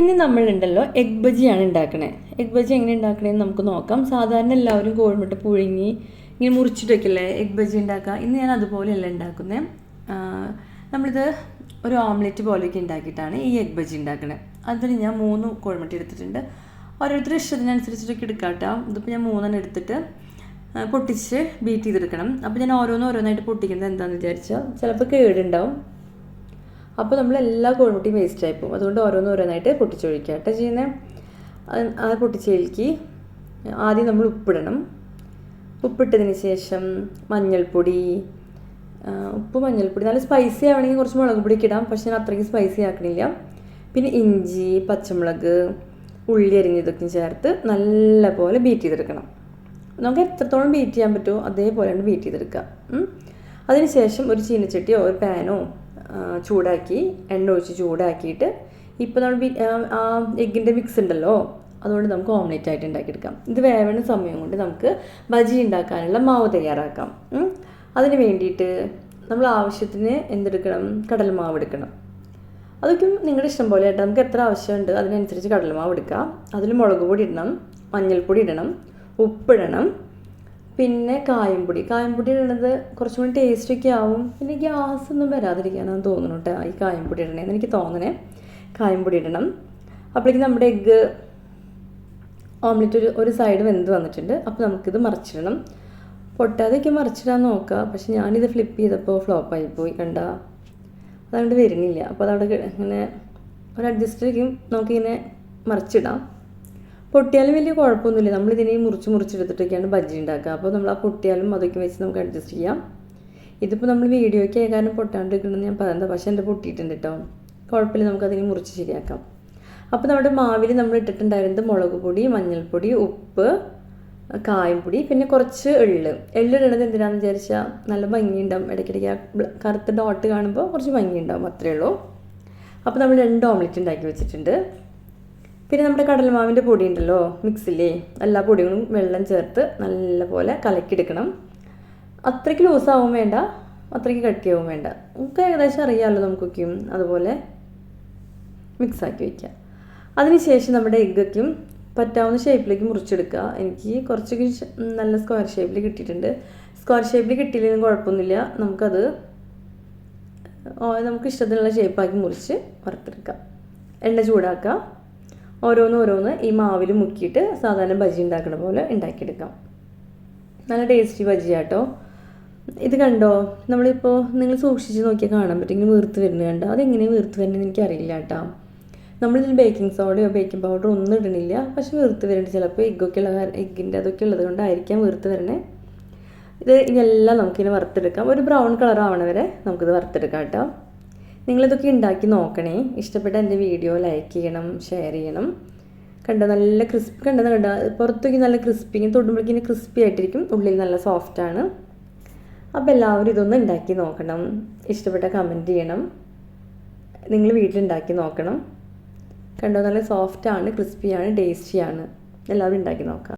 ഇനി നമ്മളുണ്ടല്ലോ എഗ് ബജിയാണ് ഉണ്ടാക്കണേ. എഗ് ബജി എങ്ങനെ ഉണ്ടാക്കണേന്ന് നമുക്ക് നോക്കാം. സാധാരണ എല്ലാവരും കോഴിമുട്ട പുഴുങ്ങി ഇങ്ങനെ മുറിച്ചിട്ട് വെക്കില്ലേ എഗ് ബജി ഉണ്ടാക്കുക. ഇന്ന് ഞാൻ അതുപോലെയല്ല ഉണ്ടാക്കുന്നത് നമ്മളിത് ഒരു ഓംലെറ്റ് പോലെയൊക്കെ ഉണ്ടാക്കിയിട്ടാണ് ഈ എഗ് ബജി ഉണ്ടാക്കണത് അതിൽ ഞാൻ മൂന്ന് കോഴിമുട്ട എടുത്തിട്ടുണ്ട്. ഓരോരുത്തർ ഇഷ്ടത്തിനനുസരിച്ചിട്ടൊക്കെ എടുക്കാം കേട്ടോ ഇതിപ്പോൾ ഞാൻ മൂന്നെണ്ണം എടുത്തിട്ട് പൊട്ടിച്ച് ബീറ്റ് ചെയ്തെടുക്കണം. അപ്പോൾ ഞാൻ ഓരോന്നും ഓരോന്നായിട്ട് പൊട്ടിക്കുന്നത് എന്താണെന്ന് വിചാരിച്ചാൽ ചിലപ്പോൾ കേടുണ്ടാവും. അപ്പോൾ നമ്മൾ എല്ലാ കോഴിമുട്ടിയും വേസ്റ്റ് ആയി പോകും. അതുകൊണ്ട് ഓരോന്ന് ഓരോന്നായിട്ട് പൊട്ടിച്ചൊഴിക്കുക കേട്ടോ ചെയ്യുന്നത് ആ പൊട്ടിച്ചേൽക്ക് ആദ്യം നമ്മൾ ഉപ്പിടണം. ഉപ്പിട്ടതിന് ശേഷം മഞ്ഞൾപ്പൊടി ഉപ്പ് മഞ്ഞൾപ്പൊടി. നല്ല സ്പൈസി ആവണമെങ്കിൽ കുറച്ച് മുളക് പൊടിക്ക് ഇടാം. പക്ഷെ ഞാൻ അത്രയ്ക്ക് സ്പൈസി ആക്കണില്ല. പിന്നെ ഇഞ്ചി പച്ചമുളക് ഉള്ളി അരിഞ്ഞതൊക്കെ ചേർത്ത് നല്ല പോലെ ബീറ്റ് ചെയ്തെടുക്കണം. നമുക്ക് എത്രത്തോളം ബീറ്റ് ചെയ്യാൻ പറ്റുമോ അതേപോലെയാണ് ബീറ്റ് ചെയ്തെടുക്കുക. അതിനുശേഷം ഒരു ചീനച്ചട്ടിയോ ഒരു പാനോ ചൂടാക്കി എണ്ണ ഒഴിച്ച് ചൂടാക്കിയിട്ട് ഇപ്പോൾ നമ്മൾ ആ, എഗ്ഗിന്റെ മിക്സ് ഉണ്ടല്ലോ അതുകൊണ്ട് നമുക്ക് ഓംലെറ്റ് ആയിട്ട് ഉണ്ടാക്കിയെടുക്കാം. ഇത് വേവണ സമയം കൊണ്ട് നമുക്ക് ബജി ഉണ്ടാക്കാനുള്ള മാവ് തയ്യാറാക്കാം. അതിന് വേണ്ടിയിട്ട് നമ്മൾ ആവശ്യത്തിന് എന്തെടുക്കണം? കടലമാവ് എടുക്കണം. അതൊക്കെ നിങ്ങളുടെ ഇഷ്ടം പോലെ ആയിട്ട് നമുക്ക് എത്ര ആവശ്യമുണ്ട് അതിനനുസരിച്ച് കടലമാവ് എടുക്കാം. അതിൽ മുളക് പൊടി ഇടണം മഞ്ഞൾപ്പൊടി ഇടണം ഉപ്പിടണം പിന്നെ കായംപൊടി. കായംപൊടി ഇടണത് കുറച്ചും കൂടി ടേസ്റ്റൊക്കെ ആവും. പിന്നെ ഗ്യാസ് ഒന്നും വരാതിരിക്കാനാണ് തോന്നുന്നു കേട്ടോ ഈ കായംപൊടി ഇടണേന്ന് എനിക്ക് തോന്നണേ കായംപൊടി ഇടണം. അപ്പോഴേക്കും നമ്മുടെ എഗ്ഗ് ഓംലെറ്റ് ഒരു ഒരു സൈഡ് വെന്ത് വന്നിട്ടുണ്ട്. അപ്പോൾ നമുക്കിത് മറിച്ചിടണം. പൊട്ടാതെയൊക്കെ മറിച്ചിടാൻ നോക്കുക പക്ഷെ ഞാനിത് ഫ്ലിപ്പ് ചെയ്തപ്പോൾ ഫ്ലോപ്പായി പോയി. കണ്ട? അതുകൊണ്ട് വരുന്നില്ല. അപ്പോൾ അതവിടെ ഇങ്ങനെ ഒരു അഡ്ജസ്റ്റ് അഡ്ജസ്റ്റിലേക്കും നമുക്കിങ്ങനെ മറിച്ചിടാം. പൊട്ടിയാലും വലിയ കുഴപ്പമൊന്നുമില്ല. നമ്മൾ ഇതിനെ മുറിച്ച് മുറിച്ചെടുത്തിട്ടൊക്കെയാണ് ബജ്ജി ഉണ്ടാക്കുക. അപ്പോൾ നമ്മൾ ആ പൊട്ടിയാലും അതൊക്കെ വെച്ച് നമുക്ക് അഡ്ജസ്റ്റ് ചെയ്യാം. ഇതിപ്പോൾ നമ്മൾ വീഡിയോയ്ക്ക് ആയ കാരണം പൊട്ടാണ്ടിരിക്കണമെന്ന് ഞാൻ പറയുന്നത് പക്ഷേ എന്റെ പൊട്ടിയിട്ടുണ്ട് കേട്ടോ. കുഴപ്പമില്ല നമുക്കതിനെ മുറിച്ച് ശരിയാക്കാം. അപ്പോൾ നമ്മുടെ മാവിൽ നമ്മൾ ഇട്ടിട്ടുണ്ടായിരുന്നത് മുളക് പൊടി മഞ്ഞൾപ്പൊടി ഉപ്പ് കായംപൊടി പിന്നെ കുറച്ച് എള്ള്. എള്ള് ഇടണത് എന്തിനാണെന്ന് വിചാരിച്ചാൽ നല്ല ഭംഗിയുണ്ടാവും. ഇടയ്ക്കിടയ്ക്ക് ആ കറുത്ത ഡോട്ട് കാണുമ്പോൾ കുറച്ച് ഭംഗിയുണ്ടാവും അത്രയേ ഉള്ളൂ. അപ്പോൾ നമ്മൾ രണ്ട് ഓംലെറ്റ് ഉണ്ടാക്കി വെച്ചിട്ടുണ്ട്. പിന്നെ നമ്മുടെ കടലമാവിന്റെ പൊടി ഉണ്ടല്ലോ മിക്സിലേ എല്ലാ പൊടികളും വെള്ളം ചേർത്ത് നല്ലപോലെ കലക്കിയെടുക്കണം. അത്രയ്ക്ക് ലൂസാവും വേണ്ട അത്രയ്ക്ക് കട്ടിയാവും വേണ്ട. നമുക്ക് ഏകദേശം അറിയാമല്ലോ നമുക്കൊക്കെയും. അതുപോലെ മിക്സാക്കി വയ്ക്കുക അതിനുശേഷം നമ്മുടെ എഗ്ഗൊക്കെയും പറ്റാവുന്ന ഷേപ്പിലേക്ക് മുറിച്ചെടുക്കുക എനിക്ക് കുറച്ചൊക്കെ നല്ല സ്ക്വയർ ഷേപ്പിൽ കിട്ടിയിട്ടുണ്ട്. സ്ക്വയർ ഷേപ്പിൽ കിട്ടിയില്ലെങ്കിലും കുഴപ്പമൊന്നുമില്ല. നമുക്കത് നമുക്ക് ഇഷ്ടത്തിനുള്ള ഷേപ്പാക്കി മുറിച്ച് വറുത്തെടുക്കാം. എണ്ണ ചൂടാക്കുക ഓരോന്ന് ഓരോന്ന് ഈ മാവിൽ മുക്കിയിട്ട് സാധാരണ ബജി ഉണ്ടാക്കുന്ന പോലെ ഉണ്ടാക്കിയെടുക്കാം. നല്ല ടേസ്റ്റി ബജി ബജിയാട്ടോ ഇത് കണ്ടോ? നമ്മളിപ്പോൾ നിങ്ങൾ സൂക്ഷിച്ച് നോക്കിയാൽ കാണാൻ പറ്റും. ഇങ്ങനെ വീർത്ത് വരുന്നത് കണ്ടോ? അതെങ്ങനെ വീർത്ത് വരുന്നത് എനിക്കറിയില്ല കേട്ടോ. നമ്മളിതിൽ ബേക്കിംഗ് സോഡയോ ബേക്കിംഗ് പൗഡറോ ഒന്നും ഇടണില്ല. പക്ഷെ വീർത്ത് വരുന്നുണ്ട്. ചിലപ്പോൾ എഗ്ഗൊക്കെ ഉള്ള എഗ്ഗിന്റെ അതൊക്കെ ഉള്ളത് കൊണ്ടായിരിക്കാം വീർത്ത് വരണേ ഇത് ഇതെല്ലാം നമുക്കിനി വറുത്തെടുക്കാം. ഒരു ബ്രൗൺ കളർ ആവണ വരെ നമുക്കിത് വറുത്തെടുക്കാം കേട്ടോ. നിങ്ങളിതൊക്കെ ഉണ്ടാക്കി നോക്കണേ. ഇഷ്ടപ്പെട്ട എന്റെ വീഡിയോ ലൈക്ക് ചെയ്യണം ഷെയർ ചെയ്യണം. കണ്ടോ നല്ല ക്രിസ്പി കണ്ടത് കണ്ടോ പുറത്തേക്ക് നല്ല ക്രിസ്പി ഇങ്ങനെ തൊടുമ്പോഴേക്കും ക്രിസ്പി ആയിട്ടിരിക്കും. ഉള്ളിൽ നല്ല സോഫ്റ്റാണ് അപ്പോൾ എല്ലാവരും ഇതൊന്ന് ഉണ്ടാക്കി നോക്കണം. ഇഷ്ടപ്പെട്ട കമന്റ് ചെയ്യണം. നിങ്ങൾ വീട്ടിലുണ്ടാക്കി നോക്കണം. കണ്ടോ നല്ല സോഫ്റ്റാണ് ക്രിസ്പിയാണ് ടേസ്റ്റിയാണ് എല്ലാവരും ഉണ്ടാക്കി നോക്കാം.